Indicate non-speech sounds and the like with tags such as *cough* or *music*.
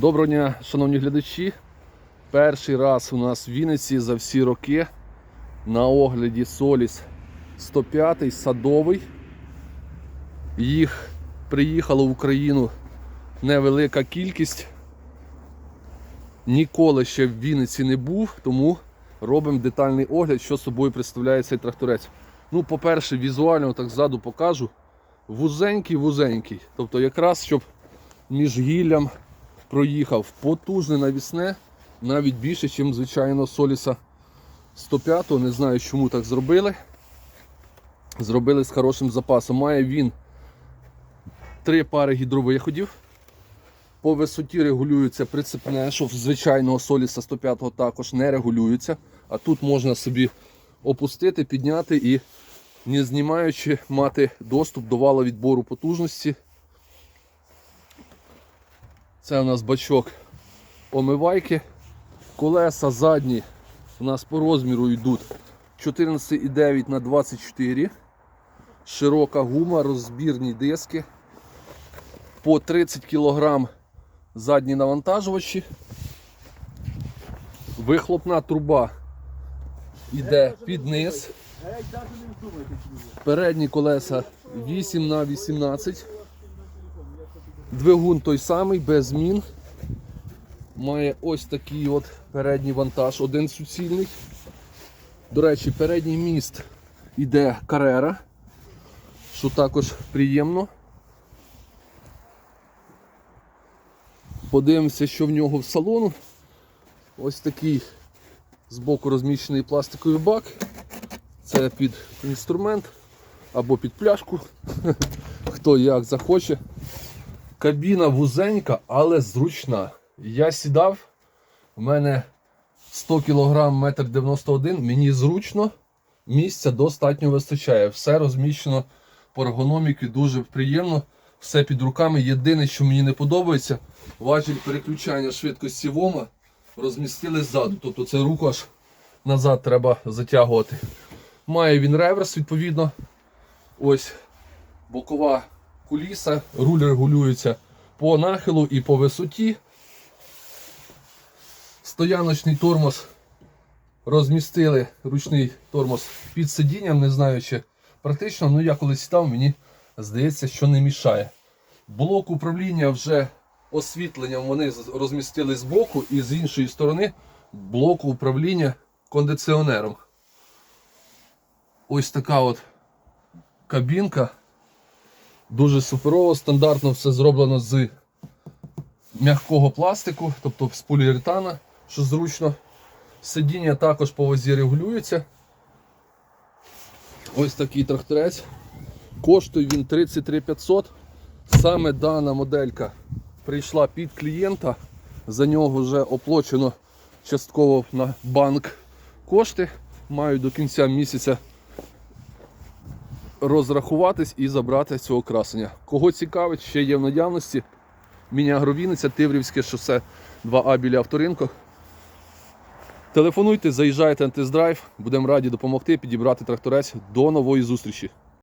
Доброго дня, шановні глядачі. Перший раз у нас в Вінниці за всі роки на огляді Соліс 105 садовий. Їх приїхало в Україну невелика кількість. Ніколи ще в Вінниці не був, тому робимо детальний огляд, що собою представляє цей тракторець. Ну, по-перше, візуально так ззаду покажу. Вузенький-вузенький. Тобто якраз щоб між гіллям проїхав потужне навісне, навіть більше, ніж звичайно Соліса 105 Не знаю, чому так зробили. Зробили з хорошим запасом. Має він три пари гідровиходів. По висоті регулюється прицепне, що в звичайного Соліса 105 також не регулюється. А тут можна собі опустити, підняти і, не знімаючи, мати доступ до вала відбору потужності. Це у нас бачок омивайки. Колеса задні у нас по розміру йдуть 14,9 на 24. Широка гума, розбірні диски. По 30 кг задні навантажувачі. Вихлопна труба йде під низ. Передні колеса 8 на 18. Двигун той самий, без змін. Має ось такий от передній вантаж, один суцільний. До речі, передній міст іде карера, що також приємно. Подивимося, що в нього в салону. Ось такий збоку розміщений пластиковий бак. Це під інструмент або під пляшку. *laughs* Хто як захоче. Кабіна вузенька, але зручна. Я сідав, в мене 100 кг 1,91 м, мені зручно, місця достатньо вистачає. Все розміщено по ергономіки, дуже приємно. Все під руками. Єдине, що мені не подобається, важіль переключання швидкості ВОМа розмістили ззаду. Тобто це руку аж назад треба затягувати. Має він реверс, відповідно. Ось бокова куліса, руль регулюється по нахилу і по висоті. Стояночний тормоз розмістили ручний тормоз під сидінням, не знаю чи практично, ну я коли сідав, мені здається, що не мішає. Блок управління вже освітленням вони з- розмістили збоку і з іншої сторони блок управління кондиціонером. Ось така от кабінка. Дуже суперово, стандартно все зроблено з м'якого пластику, тобто з поліуретана, що зручно. Сидіння також по вазі регулюється. Ось такий тракторець. Коштує він 33 500. Саме дана моделька прийшла під клієнта. За нього вже оплачено частково на банк кошти. Маю до кінця місяця розрахуватись і забрати цього красення. Кого цікавить, ще є в наявності. Міні-агровіниця, Тиврівське шосе 2А біля авторинку. Телефонуйте, заїжджайте на тест-драйв. Будемо раді допомогти підібрати тракторець. До нової зустрічі.